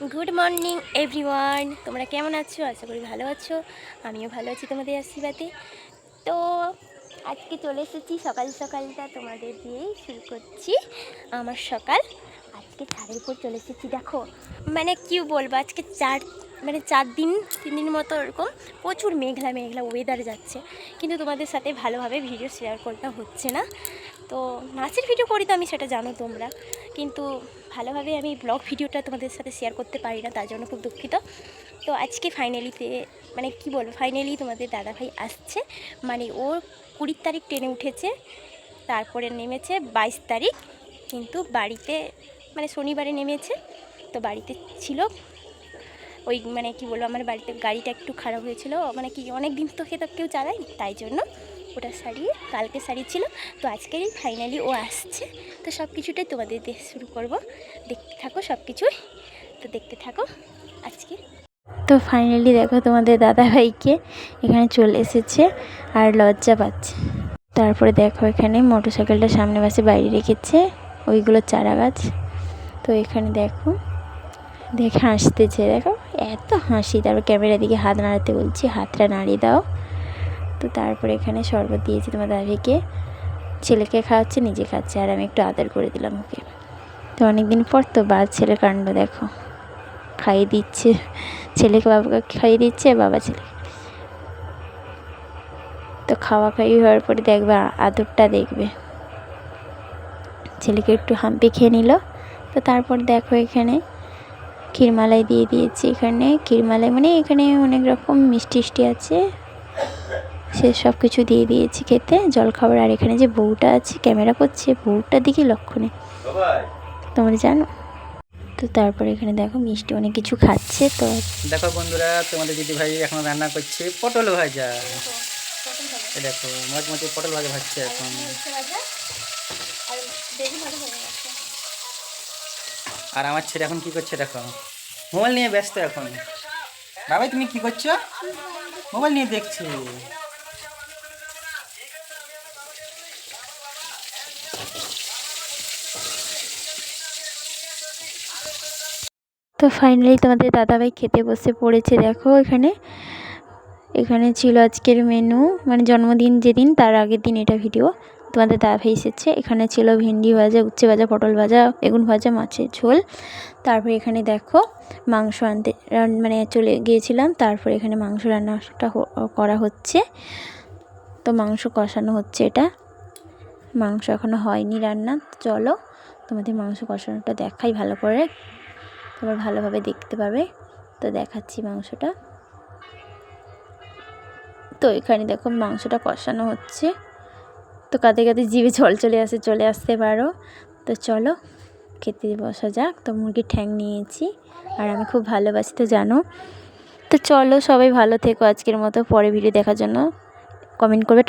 Good morning everyone তোমরা কেমন আছো? আশা করি ভালো আছো। আমিও ভালো আছি তোমাদের আশীর্বাদে। তো, আজকে চলে এসেছি। সকাল সকালটা তোমাদের দিয়েই শুরু করছি আমার সকাল। আজকে ছাদের উপর চলে এসেছি, দেখো। মানে কি বলব, আজকে চার মানে চার দিন, তিন দিন মতো এরকম প্রচুর মেঘলা মেঘলা ওয়েদার যাচ্ছে। কিন্তু তোমাদের সাথে ভালোভাবে ভিডিও শেয়ার করা হচ্ছে না। তো নাচের ভিডিও করি তো আমি, সেটা জানো তোমরা। কিন্তু ভালোভাবে আমি ব্লগ ভিডিওটা তোমাদের সাথে শেয়ার করতে পারি না, তার জন্য খুব দুঃখিত। তো আজকে ফাইনালিতে মানে কি বলব ফাইনালি তোমাদের দাদাভাই আসছে। মানে ওর কুড়ি তারিখ ট্রেনে উঠেছে, তারপরে নেমেছে বাইশ তারিখ। কিন্তু বাড়িতে মানে শনিবারে নেমেছে, তো বাড়িতে ছিল ওই মানে কি বলব, আমার বাড়িতে গাড়িটা একটু খারাপ হয়েছিল। মানে কি অনেক দিন তো খেতে কেউ চালায়নি, তাই জন্য ওটা সারিয়ে, কালকে সারিয়েছিল। তো আজকেরই ফাইনালি ও আসছে। তো সব কিছুটাই তোমাদের দিয়ে শুরু করব। দেখতে থাকো সব কিছুই তো দেখতে থাকো আজকে। তো ফাইনালি দেখো তোমাদের দাদা ভাইকে এখানে চলে এসেছে আর লজ্জা পাচ্ছে। তারপরে দেখো এখানে মোটর সাইকেলটা সামনে পাশে বাইরে রেখেছে, ওইগুলো চারা গাছ তো এখানে দেখো, দেখে হাসতেছে, দেখো। এত হাসি। তারপর ক্যামেরার দিকে হাত নাড়াতে বলছি, হাতটা নাড়িয়ে দাও। তো তারপরে এখানে শরবত দিয়েছি তোমার দাদিকে। ছেলেকে খাওয়াচ্ছে, নিজে খাচ্ছে, আর আমি একটু আদর করে দিলাম ওকে। তো অনেক দিন পর তো বা ছেলে কাণ্ড, দেখো। খাইয়ে দিচ্ছে। ছেলেকে বাবাকে খাইয়ে দিচ্ছে, বাবা ছেলে তো খাওয়া খাইয়ে হওয়ার পরে দেখবে আদরটা দেখবে। ছেলেকে একটু হাম্পি খেয়ে নিল। তো তারপর দেখো এখানে ক্ষীরমালাই দিয়ে দিয়েছি এখানে। ক্ষীরমালাই মানে এখানে অনেক রকম মিষ্টি টিষ্টি আছে। সে সব কিছু দিয়ে দিয়েছি খেতে। জল খাবার আর এখানে যে বউটা আছে ক্যামেরা করছে বউটার দিকে লক্ষ্য নেই তোমরা জানো? তো তারপরে এখানে দেখো মিষ্টি অনেক কিছু খাচ্ছে তো। দেখো বন্ধুরা তোমাদের দিদি ভাই এখন রান্না করছে পটল ভাজা। দেখো মচমচে পটল ভাজা ভাজছে এখন। আর আমার ছেলে এখন কি করছে দেখো? মোবাইল নিয়ে ব্যস্ত এখন। বাবাই, তুমি কি করছ? মোবাইল নিয়ে দেখছি। তো ফাইনালি তোমাদের দাদাভাই খেতে বসে পড়েছে দেখো এখানে। এখানে ছিল আজকের মেনু মানে জন্মদিন যেদিন, তার আগের দিন এটা ভিডিও তোমাদের দাদাভাই এসেছে। এখানে ছিল ভেন্ডি ভাজা, উচ্ছে ভাজা, পটল ভাজা, বেগুন ভাজা, মাছের ঝোল। তারপরে এখানে দেখো মাংস আনতে মানে চলে গিয়েছিলাম। তারপরে এখানে মাংস রান্নাটা করা হচ্ছে। তো মাংস কষানো হচ্ছে এটা। মাংস এখনও হয়নি রান্না। চলো তোমাদের মাংস কষানোটা দেখাই ভালো করে। তোমরা ভালোভাবে দেখতে পাবে। তো দেখাচ্ছি মাংসটা। তো এখানে দেখো মাংসটা কষানো হচ্ছে। তো কাঁদে কাঁদে জিভে জল চলে আসে, চলে আসতে পারো। তো চলো, খেতে বসা যাক। তো মুরগির ঠ্যাং নিয়েছি আর আমি খুব ভালোবাসি, তো জানো। তো চলো সবাই ভালো থেকো আজকের মতো পরে ভিডিও দেখার জন্য। কমেন্ট করবে